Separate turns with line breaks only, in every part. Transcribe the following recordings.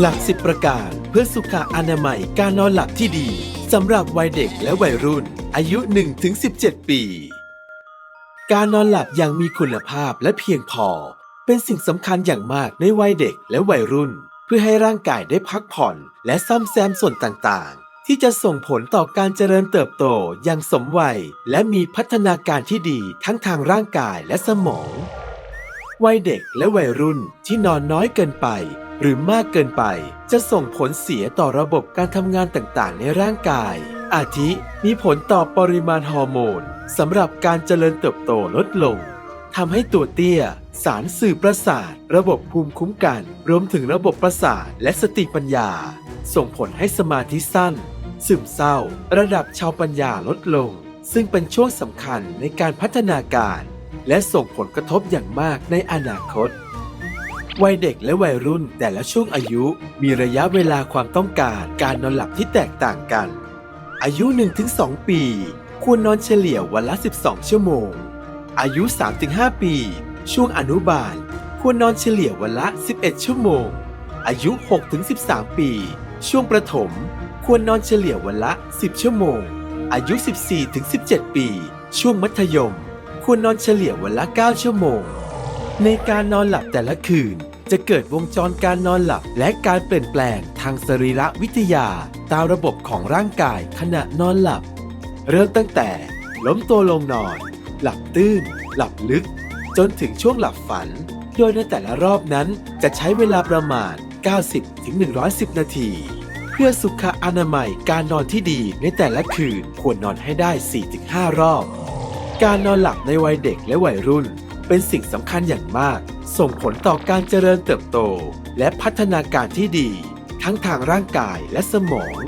หลัก10ประการเพื่อสุขอนามัยการนอนหลับที่ดีสำหรับวัยเด็กและวัยรุ่น อายุ 1-17 ปี การนอนหลับอย่างมีคุณภาพและเพียงพอ เป็นสิ่งสำคัญอย่างมากในวัยเด็กและวัยรุ่น เพื่อให้ร่างกายได้พักผ่อนและซ่อมแซมส่วนต่างๆ ที่จะส่งผลต่อการเจริญเติบโตอย่างสมวัย และมีพัฒนาการที่ดีทั้งทางร่างกายและสมอง วัยเด็กและวัยรุ่นที่นอนน้อยเกินไป หรือมากเกินไปจะส่งผลเสียต่อระบบการทำงานต่างๆ ในร่างกาย อาทิมีผลต่อปริมาณฮอร์โมนสำหรับการเจริญเติบโตลดลงทำให้ตัวเตี้ย สารสื่อประสาท ระบบภูมิคุ้มกัน รวมถึงระบบประสาทและสติปัญญา ส่งผลให้สมาธิสั้น ซึมเศร้า ระดับชาวปัญญาลดลง ซึ่งเป็นช่วงสำคัญในการพัฒนาการ และส่งผลกระทบอย่างมากในอนาคต วัยเด็กและวัยรุ่นแต่ละช่วงอายุมีระยะเวลาความต้องการการนอนหลับที่แตกต่างกัน อายุ 1-2 ปี ควรนอนเฉลี่ยวันละ 12 ชั่วโมง อายุ 3-5 ปี ช่วงอนุบาล ควรนอนเฉลี่ยวันละ 11 ชั่วโมง อายุ 6-13 ปี ช่วงประถม ควรนอนเฉลี่ยวันละ 10 ชั่วโมง อายุ 14-17 ปี ช่วงมัธยม ควรนอนเฉลี่ยวันละ 9 ชั่วโมงในการนอนหลับแต่ละคืน จะเกิดวงจรการนอนหลับ และการเปลี่ยนแปลงทางสรีระวิทยา ตามระบบของร่างกายขณะนอนหลับ เริ่มตั้งแต่ ล้มตัวลงนอน หลับตื้น หลับลึก จนถึงช่วงหลับฝัน โดยในแต่ละรอบนั้นจะใช้เวลาประมาณ 90-110 นาที เพื่อสุขอนามัยการนอนที่ดีในแต่ละคืนควรนอนให้ได้ 4-5 รอบ การนอนหลับในวัยเด็กและวัยรุ่น เป็นสิ่งสำคัญอย่างมาก ส่งผลต่อการเจริญเติบโต และพัฒนาการที่ดี ทั้งทางร่างกายและสมอง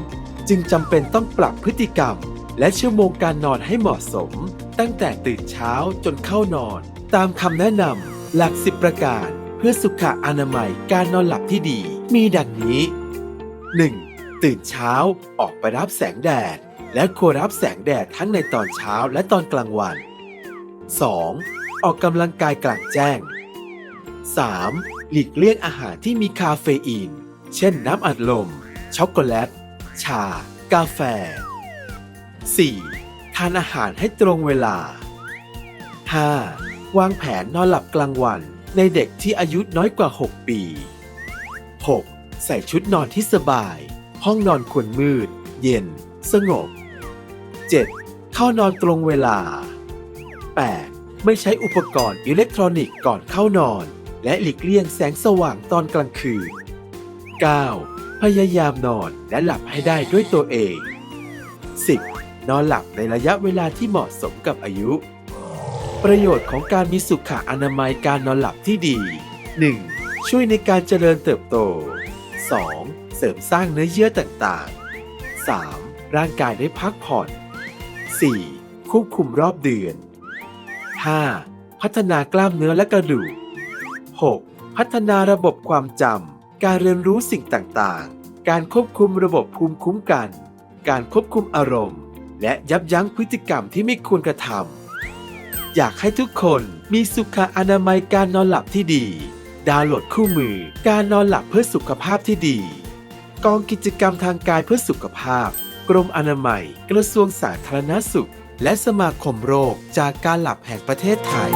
จึงจำเป็นต้องปรับพฤติกรรม และชั่วโมงการนอนให้เหมาะสม ตั้งแต่ตื่นเช้าจนเข้านอน ตามคำแนะนำหลักสิบประการ เพื่อสุขอนามัยการนอนหลับที่ดี มีดังนี้ 1. ตื่นเช้าออกไปรับแสงแดดและควรรับแสงแดดทั้งในตอนเช้าและตอนกลางวัน 2. ออกกำลังกายกลางแจ้ง 3. หลีกเลี่ยงอาหารที่มีคาเฟอีน เช่นน้ำอัดลม ช็อกโกแลต ชา กาแฟ 4. ทานอาหารให้ตรงเวลา 5. วางแผนนอนหลับกลางวันในเด็กที่อายุน้อยกว่า 6 ปี 6. ใส่ชุดนอนที่สบาย ห้องนอนควรมืด เย็น สงบ 7. เข้านอนตรงเวลา 8. ไม่ใช้อุปกรณ์อิเล็กทรอนิกส์ก่อนเข้านอน และหลีกเลี่ยงแสงสว่างตอนกลางคืน 9. พยายามนอนและหลับให้ได้ด้วยตัวเอง 10. นอนหลับในระยะเวลาที่เหมาะสมกับอายุ ประโยชน์ของการมีสุขอนามัยการนอนหลับที่ดี 1. ช่วยในการเจริญเติบโต 2. เสริมสร้างเนื้อเยื่อต่างๆ 3. ร่างกายได้พักผ่อน 4. ควบคุมรอบเดือน 5. พัฒนากล้ามเนื้อและกระดูก 6. พัฒนาระบบความจำ การเรียนรู้สิ่งต่างๆ การควบคุมระบบภูมิคุ้มกัน การควบคุมอารมณ์ และยับยั้งพฤติกรรมที่ไม่ควรกระทำ อยากให้ทุกคนมีสุขอนามัยการนอนหลับที่ดี ดาวน์โหลดคู่มือ การนอนหลับเพื่อสุขภาพที่ดี กองกิจกรรมทางกายเพื่อสุขภาพ กรมอนามัย กระทรวงสาธารณสุข และสมาคมโรคจากการหลับแห่งประเทศไทย